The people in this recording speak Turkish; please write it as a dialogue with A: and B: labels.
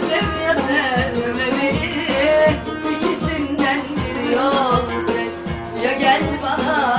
A: Sevme sevme beni İkisinden bir yol seç. Ya gel bana